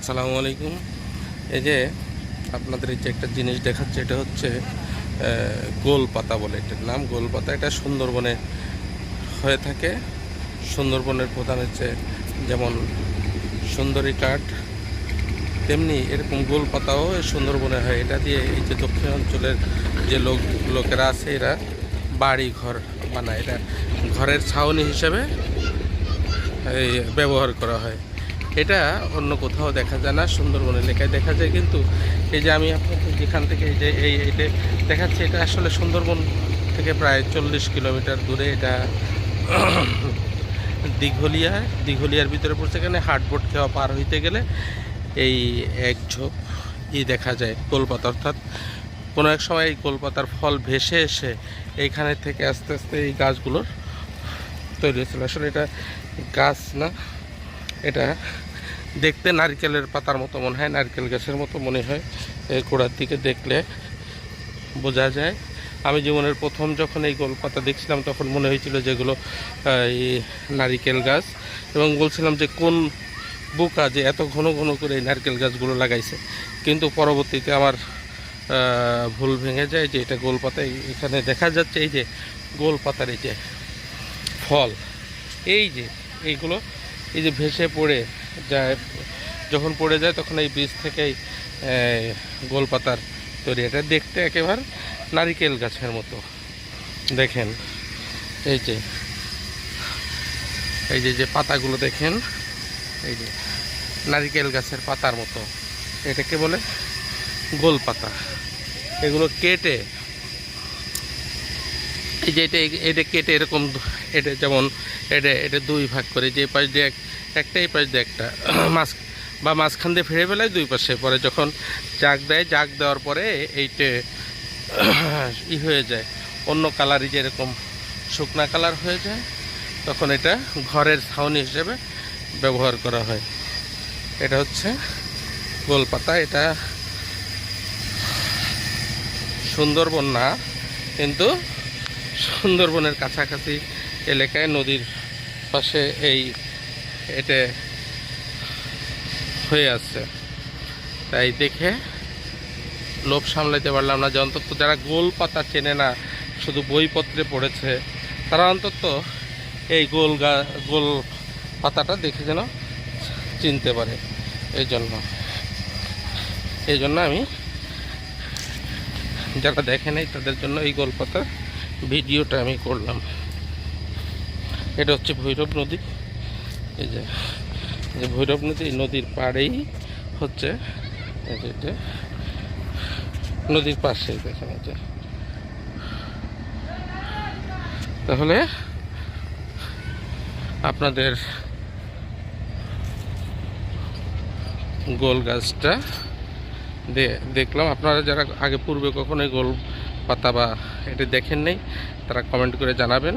আসসালামু আলাইকুম। এই যে আপনাদের এই যে একটা জিনিস দেখাচ্ছে, এটা হচ্ছে গোল পাতা বলে এটার নাম। গোল পাতা এটা সুন্দরবনে হয়ে থাকে। সুন্দরবনের প্রধান হচ্ছে যেমন সুন্দরী কাঠ, তেমনি এরকম গোল পাতাও সুন্দরবনে হয়। এটা দিয়ে এই যে দক্ষিণ অঞ্চলের যে লোক, লোকেরা আছে, এরা বাড়ি ঘর বানায়। এটা ঘরের ছাউনি হিসেবে এই ব্যবহার করা হয়। এটা অন্য কোথাও দেখা যায় না সুন্দরবন এলাকায় দেখা যায়। কিন্তু এই যে আমি আপনাদের যেখান থেকে এই যে এই এটা দেখাচ্ছি, এটা আসলে সুন্দরবন থেকে প্রায় চল্লিশ কিলোমিটার দূরে। এটা দীঘলিয়া, দীঘলিয়ার ভিতরে পড়ছে। এখানে হাটবোট খাওয়া পার হইতে গেলে এই এক ঝোপ ই দেখা যায়, কলপাতা। অর্থাৎ কোনো এক সময় এই কলপাতার ফল ভেসে এসে এইখানে থেকে আস্তে আস্তে এই গাছগুলোর তৈরি হয়েছিল। আসলে এটা গাছ না এটা দেখতে নারকেলের পাতার মতো মনে হয়, নারকেল গাছের মতো মনে হয়। এই গোড়ার দিকে দেখলে বোঝা যায়। আমি জীবনের প্রথম যখন এই গোলপাতা দেখছিলাম, তখন মনে হয়েছিল যেগুলো এই নারিকেল গাছ। এবং বলছিলাম যে, কোন বোকা যে এত ঘন ঘন করে এই নারকেল গাছগুলো লাগাইছে। কিন্তু পরবর্তীতে আমার ভুল ভেঙে যায় যে, এটা গোলপাতা এই- এখানে দেখা যাচ্ছে এই যে গোলপাতার এই যে ফল, এই যে এইগুলো এই যে ভেসে পড়ে যায়, যখন পড়ে যায় তখন এই বীজ থেকেই গোলপাতার তৈরি। এটা দেখতে একেবারে নারিকেল গাছের মতো। দেখেন, এই যে এই যে যে পাতাগুলো দেখেন, এই যে, নারিকেল গাছের পাতার মতো। এটাকে বলে গোল পাতা। এগুলো কেটে, এই যে, এটা এটা কেটে এরকম এটা যেমন এটা এটা দুই ভাগ করে, যে পাশ দিয়ে এক- একটা পাশ দিয়ে একটা। মাছ বা মাঝখান দিয়ে ফিরে ফেলায় দুই পাশে। পরে যখন জাগ দেয়, জাগ দেওয়ার পরে এইটে ই হয়ে যায়। অন্য কালারই যেরকম শুকনা কালার হয়ে যায়, তখন এটা ঘরের ছাউনি হিসেবে ব্যবহার করা হয়। এটা হচ্ছে গোলপাতা। এটা সুন্দরবন না, কিন্তু সুন্দরবনের কাছাকাছি এলাকায় নদীর পাশে এই এটা হয়ে আছে। তাই দেখে লোভ সামলাইতে পারলাম না। যে অন্তত যারা গোল পাতা চেনে না, শুধু বইপত্রে পড়েছে, তারা অন্তত এই গোল গা, গোল পাতাটা দেখে যেন চিনতে পারে। এই জন্য। এই জন্য আমি যারা দেখে নাই, তাদের জন্য এই গোল পাতার ভিডিওটা আমি করলাম। এটা হচ্ছে ভৈরব নদী। এই যে যে ভৈরব নদী নদীর পাড়েই হচ্ছে নদীর পাশেই দেখেন এই যে। তাহলে আপনাদের গোল গাছটা দেখলাম। আপনারা যারা আগে পূর্বে কখনোই গোল পাতা বা এটা দেখেন নাই, তারা কমেন্ট করে জানাবেন।